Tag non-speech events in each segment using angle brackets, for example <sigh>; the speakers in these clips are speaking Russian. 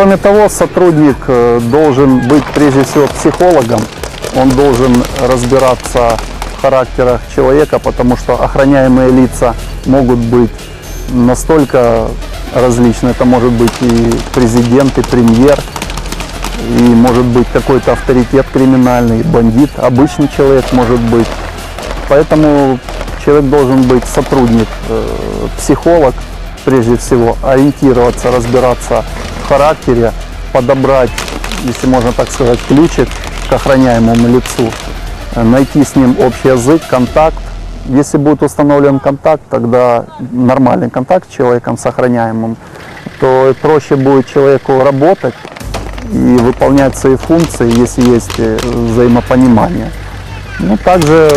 кроме того, сотрудник э, должен быть прежде всего психологом. Он должен разбираться в характерах человека, потому что охраняемые лица могут быть настолько различны. Это может быть и президент, и премьер, и может быть какой-то авторитет криминальный, бандит, обычный человек может быть. Поэтому человек должен быть сотрудник, э, психолог, прежде всего, ориентироваться, разбираться характере, подобрать, если можно так сказать, ключик к охраняемому лицу, э, найти с ним общий язык, контакт. Если будет установлен контакт, тогда нормальный контакт с человеком, с охраняемым, то проще будет человеку работать и выполнять свои функции, если есть э, взаимопонимание. Ну, также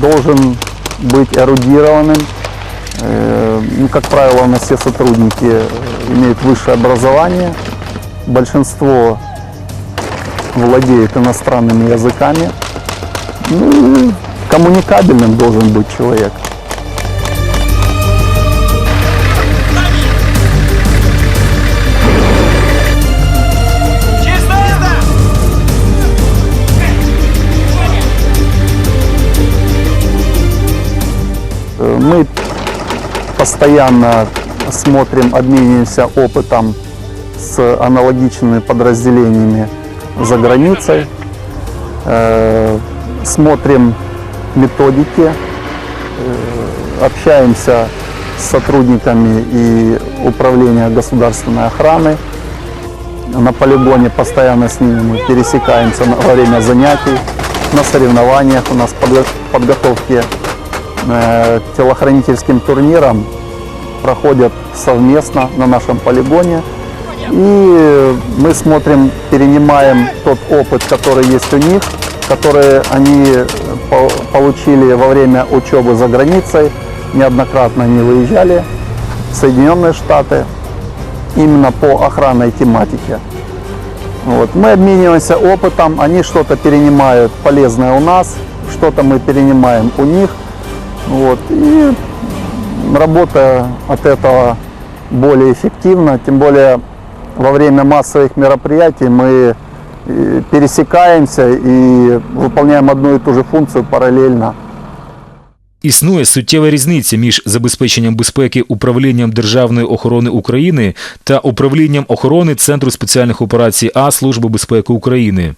должен быть эрудированным. Э, Ну, как правило, у нас все сотрудники э, имеют высшее образование. Большинство владеет иностранными языками. Ну, коммуникабельным должен быть человек. Э, Мы постоянно смотрим, обмениваемся опытом с аналогичными подразделениями за границей, Э, смотрим методики, э, общаемся с сотрудниками и управления государственной охраны. На полигоне постоянно с ними мы пересекаемся во время занятий, на соревнованиях. У нас подго- подготовки телохранительским турнирам проходят совместно на нашем полигоне. И мы смотрим, перенимаем тот опыт, который есть у них, который они э, по- получили во время учебы за границей. Неоднократно они выезжали в Соединенные Штаты именно по охранной тематике. Вот. Мы обмениваемся опытом, они что-то перенимают полезное у нас, что-то мы перенимаем у них. Вот. И работа от этого более эффективна, тем более во время массовых мероприятий мы э, пересекаемся и выполняем одну и ту же функцию параллельно. Існує суттєва різниця між забезпеченням безпеки управлінням Державної охорони України та управлінням охорони Центру спеціальних операцій А Служби безпеки України.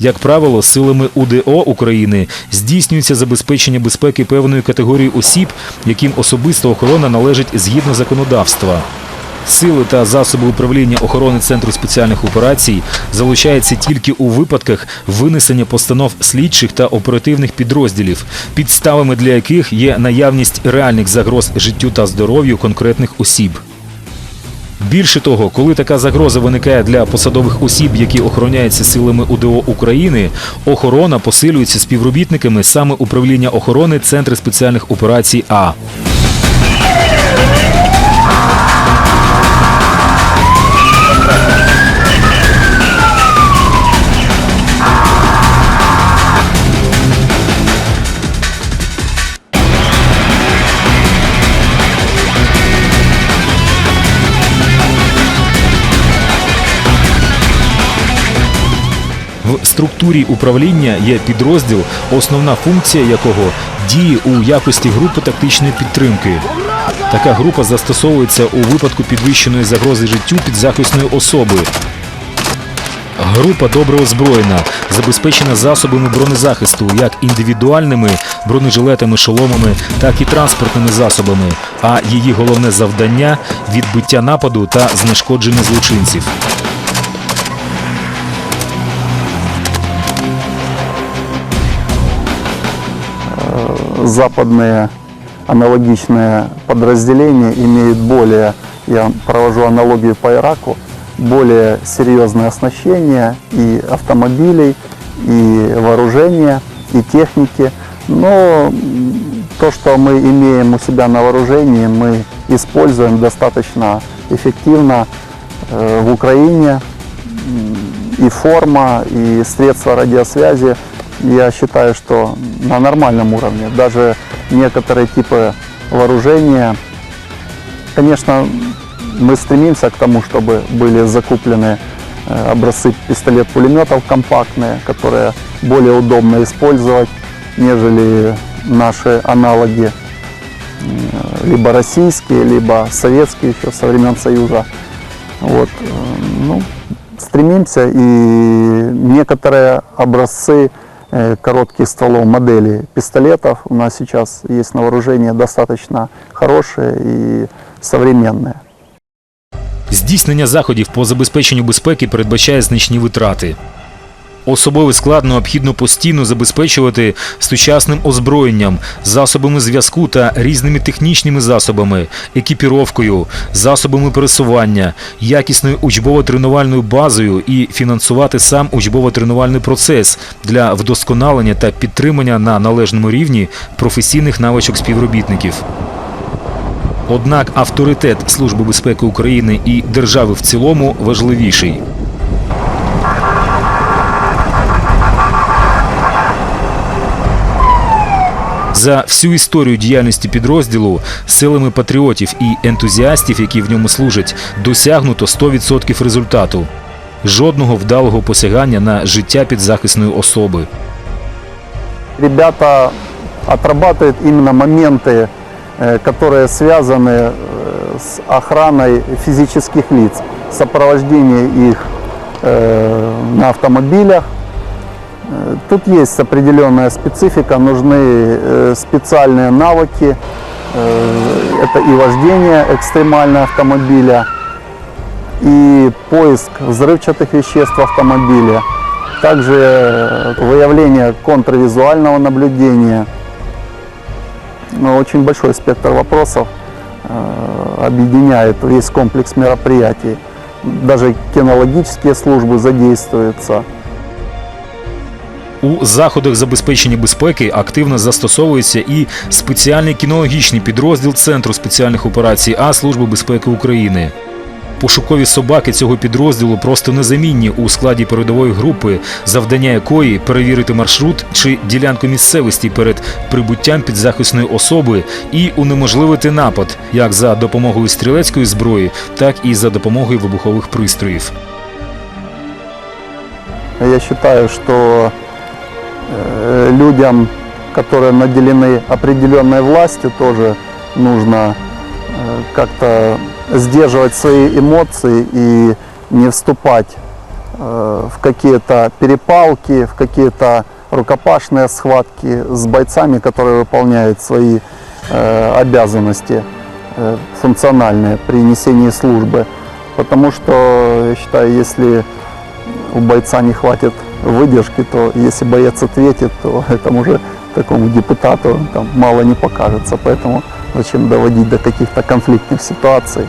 Як правило, силами УДО України здійснюється забезпечення безпеки певної категорії осіб, яким особиста охорона належить згідно законодавства. Сили та засоби управління охорони Центру спеціальних операцій залучаються тільки у випадках винесення постанов слідчих та оперативних підрозділів, підставами для яких є наявність реальних загроз життю та здоров'ю конкретних осіб. Більше того, коли така загроза виникає для посадових осіб, які охороняються силами УДО України, охорона посилюється співробітниками саме управління охорони Центру спеціальних операцій А. В структурі управління є підрозділ, основна функція якого діє у якості групи тактичної підтримки. Така група застосовується у випадку підвищеної загрози життю підзахисної особи. Група добре озброєна, забезпечена засобами бронезахисту, як індивідуальними бронежилетами, шоломами, так і транспортними засобами. А її головне завдання відбиття нападу та знешкодження злочинців. Западные аналогичные подразделения имеют более, я провожу аналогию по Ираку, более серьезное оснащение и автомобилей, и вооружения, и техники. Но то, что мы имеем у себя на вооружении, мы используем достаточно эффективно э, в Украине. И форма, и средства радиосвязи, я считаю, что на нормальном уровне. Даже некоторые типы вооружения, конечно, мы стремимся к тому, чтобы были закуплены э, образцы пистолет-пулеметов компактные, которые более удобно использовать, нежели наши аналоги, м, либо российские, либо советские еще со времен Союза. Вот, э, ну, стремимся и некоторые образцы э, коротких стволов модели пистолетов у нас сейчас есть на вооружении достаточно хорошие и современные. Здійснення заходів по забезпеченню безпеки передбачає значні витрати. Особовий склад необхідно постійно забезпечувати сучасним озброєнням, засобами зв'язку та різними технічними засобами, екіпіровкою, засобами пересування, якісною учбово-тренувальною базою і фінансувати сам учбово-тренувальний процес для вдосконалення та підтримання на належному рівні професійних навичок співробітників. Однак авторитет Служби безпеки України і держави в цілому важливіший. За всю історію діяльності підрозділу силами патріотів і ентузіастів, які в ньому служать, досягнуто 100% результату. Жодного вдалого посягання на життя підзахисної особи. Ребята отрабатывают именно моменты, э, которые связаны э, с охраной физических лиц, сопровождение их э, на автомобилях. Тут есть определенная специфика, нужны э, специальные навыки. Э, Это и вождение экстремального автомобиля, и поиск взрывчатых веществ в автомобиле, также э, выявление контрвизуального наблюдения. Ну, Очень большой спектр вопросов объединяет весь комплекс мероприятий. Даже кинологические службы задействуются. У заходах забезпечення безпеки активно застосовується і спеціальний кінологічний підрозділ Центру спеціальних операцій А Служби безпеки України. Пошукові собаки цього підрозділу просто незамінні у складі передової групи, завдання якої перевірити маршрут чи ділянку місцевості перед прибуттям підзахисної особи і унеможливити напад як за допомогою стрілецької зброї, так і за допомогою вибухових пристроїв. Я что э, людям, которые наделены определенной властью, тоже нужно э, как-то сдерживать свои эмоции и не вступать э, в какие-то перепалки, в какие-то рукопашные схватки с бойцами, которые выполняют свои э, обязанности функциональные при несении службы. Потому что, я считаю, если у бойца не хватит выдержки, то если боец ответит, то <laughs> этому же такому депутату там мало не покажется. Поэтому зачем доводить до каких-то конфликтных ситуаций.